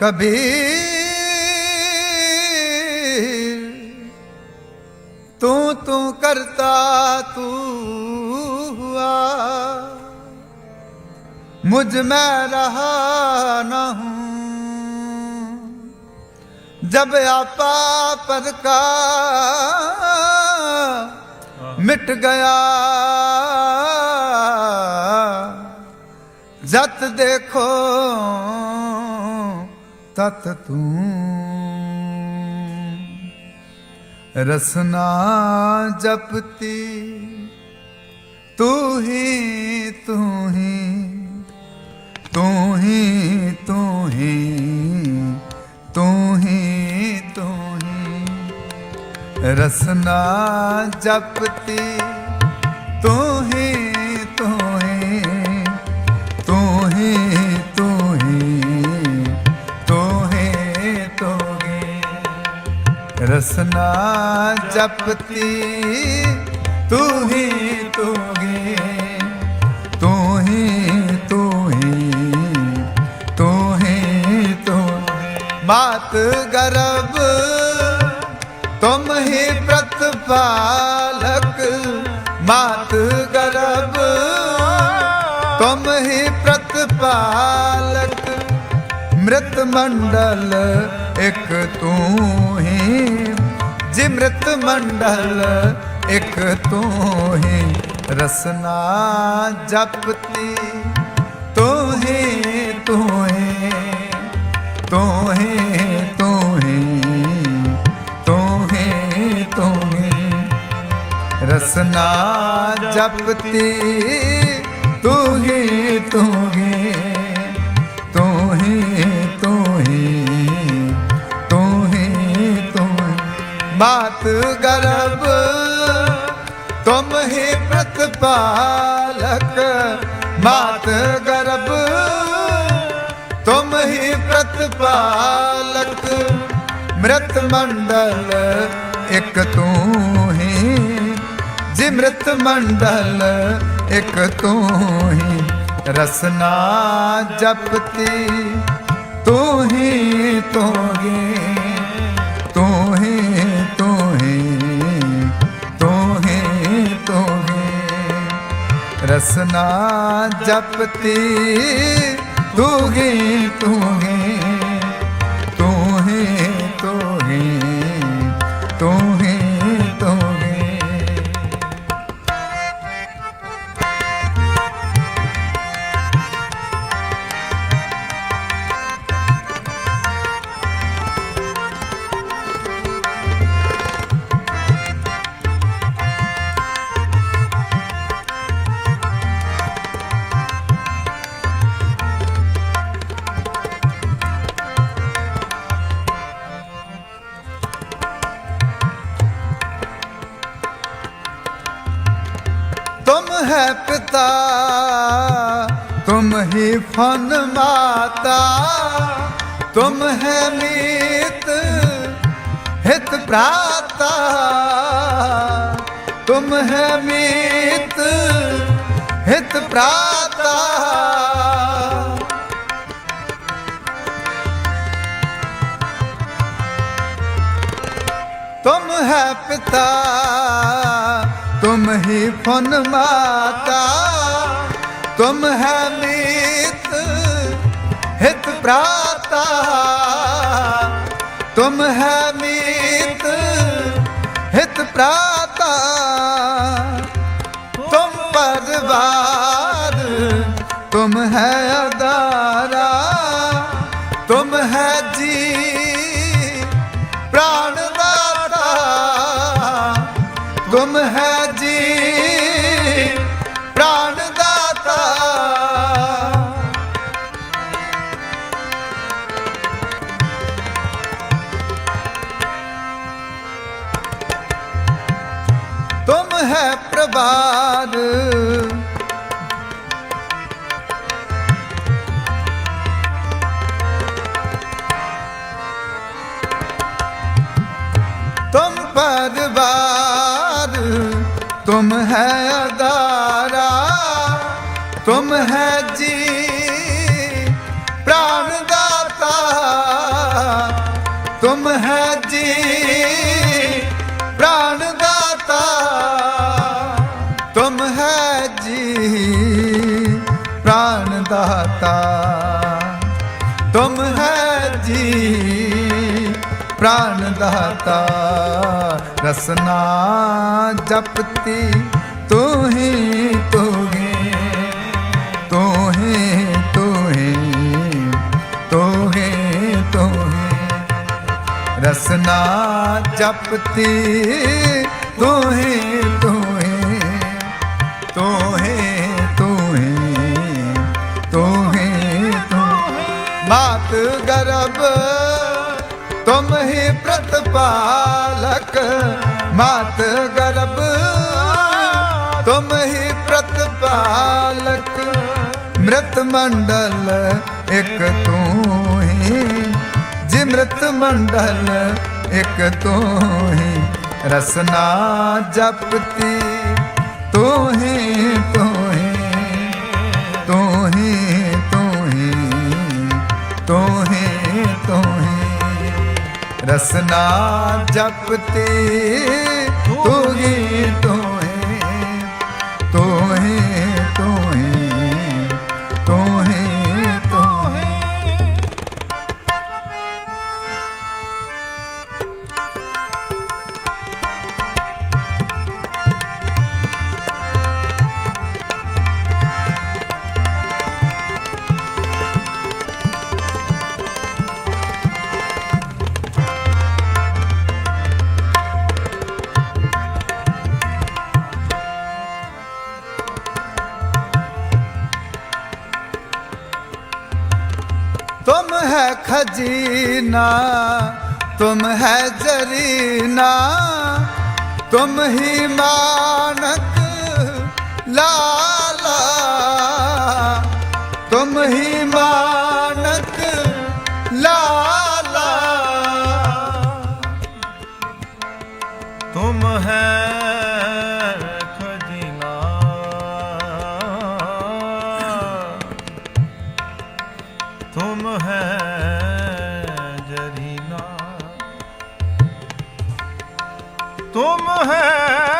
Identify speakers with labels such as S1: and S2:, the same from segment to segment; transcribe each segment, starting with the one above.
S1: कबीर तू तू करता तू हुआ मुझ में रहा न हूं जब आपा पर का मिट गया जत देखो ਤਤ ਤੂੰ। ਰਸਨਾ ਜਪਤੀ, ਤੂੰ ਹੀ ਤੂੰ ਹੀ ਤੂੰ ਹੀ ਤੂੰ ਹੀ ਤੂੰ ਹੀ ਤੂੰ ਹੀ। ਰਸਨਾ ਜਪਤੀ, ਤੂੰ ਹੀ ਰਸਨਾ ਜਪਤੀ, ਤੂੰ ਹੀ, ਤੂੰ ਗੇ ਤੂੰ ਹੀ ਤੂੰ ਹੀ ਤੂੰ ਹੀ, ਤੂੰ ਮਾਤ ਗਰਭ, ਤੁਮ ਹੀ ਪ੍ਰਤਪਾਲਕ ਮਾਤ ਗਰਭ, ਤੁਮ ਹੀ ਪ੍ਰਤਪਾਲਕ ਮ੍ਰਿਤ ਮੰਡਲ ਇਕ ਤੂੰ ਹੀ। ਜਿਮ੍ਰਿਤ ਮੰਡਲ, ਇਕ ਤੂੰ ਹੀ ਰਸਨਾ ਜਪਤੀ। ਤੂੰ ਹੀ ਤੂੰ ਹੀ ਤੂੰ ਹੀ ਤੂੰ ਹੀ ਤੂੰ ਹੀ ਤੂੰ ਹੀ ਰਸਨਾ ਜਪਤੀ। ਤੂੰ ਹੀ ਤੂੰ ਹੀ मात गर्भ तुम ही प्रतिपालक मात गर्भ तुम ही प्रतिपालक मृत मंडल एक तू ही जी मृत मंडल एक तू ही रसना जपती तू ही तू ही ਰਸਨਾ ਜਪਤੀ ਤੂੰ ਗੇ ਤੂੰ ਗੇ है पिता तुम ही फन माता तुम है मीत हित प्राता तुम है मीत हित प्राता तुम है पिता तुम ही फन माता तुम है मीत हित प्राता तुम है मीत हित प्राता तुम परवार तुम है अदारा ਪਾਰ ਤੁਮ ਪਰਵਾਰ ਪ੍ਰਾਣ ਦਾਤਾ ਤੁਮ ਹੈ ਜੀ ਪ੍ਰਾਨ ਦਾਤਾ ਰਸਨਾ ਜਪਤੀ ਤੂੰ ਹੀ ਤੂੰ ਹੀ ਤੂੰ ਹੀ ਤੂੰ ਹੀ ਤੂੰ ਹੀ ਤੂੰ ਹੀ ਰਸਨਾ ਜਪਤੀ ਤੂੰ ਮਾਤ ਗਰਭ ਤੁਮ ਹੀ ਪ੍ਰਤਪਾਲਕ ਮਾਤ ਗਰਭ ਤੁਮ ਹੀ ਪ੍ਰਤਪਾਲਕ ਮ੍ਰਿਤ ਮੰਡਲ ਇੱਕ ਤੂੰ ਹੀ ਜਿਮ੍ਰਿਤ ਮੰਡਲ ਇੱਕ ਤੂੰ ਹੀ ਰਸਨਾ ਜਪਤੀ ਤੂੰ ਹੀ ਤੂੰ ਰਸਨਾ ਜਪਤੀ ਤੂੰ ਹੀ ਤੂੰ है खजीना तुम है जरीना तुम ही मानक लाला
S2: ਤੁਮ ਹੈ ਜਰੀਨਾ ਤੁਮ ਹੈ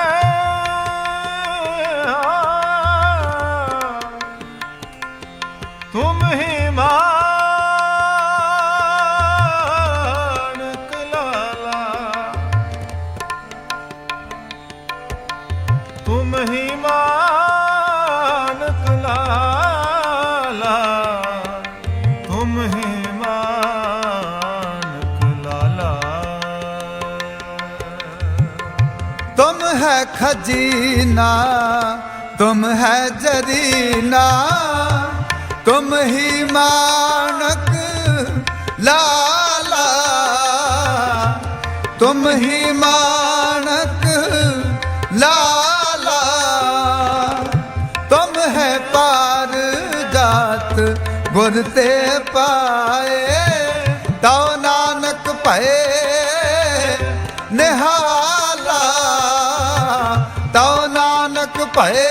S1: तुम है खजीना तुम है जरीना तुम ही मानक लाला तुम ही मानक लाला तुम है पार जात गुर ते पाए तो नानक पए निहार ਭਏ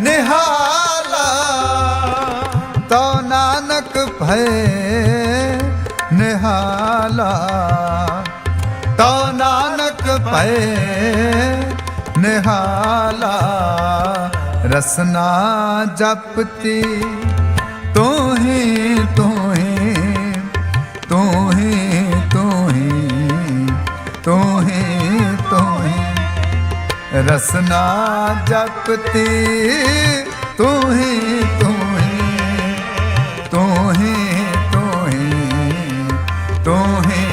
S1: ਨਿਹਾਲਾ ਤੋ ਨਾਨਕ ਭਏ ਨਿਹਾਲਾ ਤੋ ਨਾਨਕ ਭਏ ਨਿਹਾਲਾ ਰਸਨਾ ਜਪਤੀ ਰਸਨਾ ਜਪਤੀ ਤੂੰ ਹੀ ਤੂੰ ਹੀ ਤੂੰ ਹੀ ਤੂੰ ਹੀ ਤੂੰ ਹੀ।